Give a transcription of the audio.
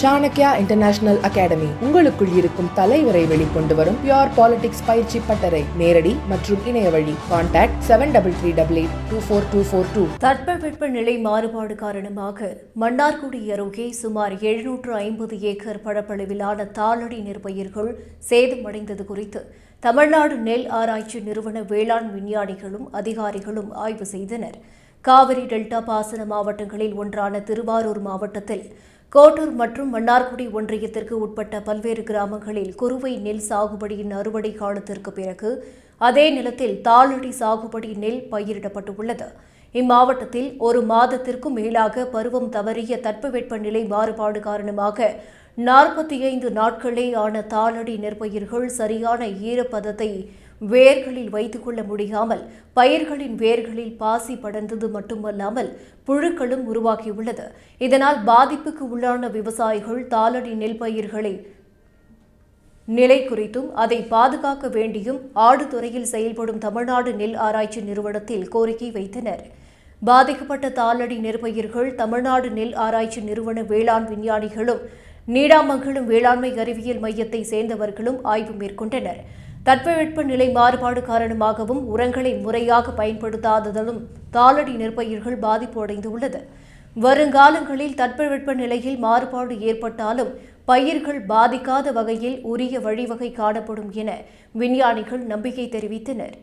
Chanakya international academy உங்களுக்குள் இருக்கும் தலைவரை வெளிக்கொண்டு வரும் பியோர் பாலிடிக்ஸ் பயிற்சி பட்டறை. நேரடி மற்றும் இணைய வழி. Contact seven double three double eight two four two four two தட்பவெப்ப நிலை மாறுபாடு காரணமாக மன்னார்குடி அருகே சுமார் எழுநூற்று ஐம்பது ஏக்கர் பரப்பளவிலான தாளடி நெற்பயிர்கள் சேதமடைந்தது குறித்து தமிழ்நாடு நெல் ஆராய்ச்சி நிறுவன வேளாண் விஞ்ஞானிகளும் அதிகாரிகளும் ஆய்வு செய்தனர். காவிரி டெல்டா பாசன மாவட்டங்களில் ஒன்றான திருவாரூர் மாவட்டத்தில் கோட்டூர் மற்றும் மன்னார்குடி ஒன்றியத்திற்கு உட்பட்ட பல்வேறு கிராமங்களில் குறுவை நெல் சாகுபடியின் அறுவடை காலத்திற்கு பிறகு அதே நிலத்தில் தாளடி சாகுபடி நெல் பயிரிடப்பட்டுள்ளது. இம்மாவட்டத்தில் ஒரு மாதத்திற்கும் மேலாக பருவம் தவறிய தட்பவெட்ப நிலை மாறுபாடு காரணமாக நாற்பத்தி ஐந்து நாட்களே ஆன தாளடி நெற்பயிர்கள் சரியான ஈரப்பதத்தை வேர்களில் வைத்துக்கொள்ள முடியாமல் பயிர்களின் வேர்களில் பாசி படர்ந்தது மட்டுமல்லாமல் புழுக்களும் உருவாகியுள்ளது. இதனால் பாதிப்புக்கு உள்ளான விவசாயிகள் தாளடி நெல் பயிர்களை நிலை குறித்தும் அதை பாதுகாக்க வேண்டியும் ஆடுதுறையில் செயல்படும் தமிழ்நாடு நெல் ஆராய்ச்சி நிறுவனத்தில் கோரிக்கை வைத்தனர். பாதிக்கப்பட்ட தாளடி நெற்பயிர்கள் தமிழ்நாடு நெல் ஆராய்ச்சி நிறுவன வேளாண் விஞ்ஞானிகளும் நீடாமங்கலம் வேளாண்மை அறிவியல் மையத்தை சேர்ந்தவர்களும் ஆய்வு மேற்கொண்டனர். தட்பவெட்ப நிலை மாறுபாடு காரணமாகவும் உரங்களை முறையாக பயன்படுத்தாததாலும் தாளடி நெற்பயிர்கள் பாதிப்பு அடைந்துள்ளது. வருங்காலங்களில் தட்பவெட்ப நிலையில் மாறுபாடு ஏற்பட்டாலும் பயிர்கள் பாதிக்காத வகையில் உரிய வழிவகை காணப்படும் என விஞ்ஞானிகள் நம்பிக்கை தெரிவித்தனர்.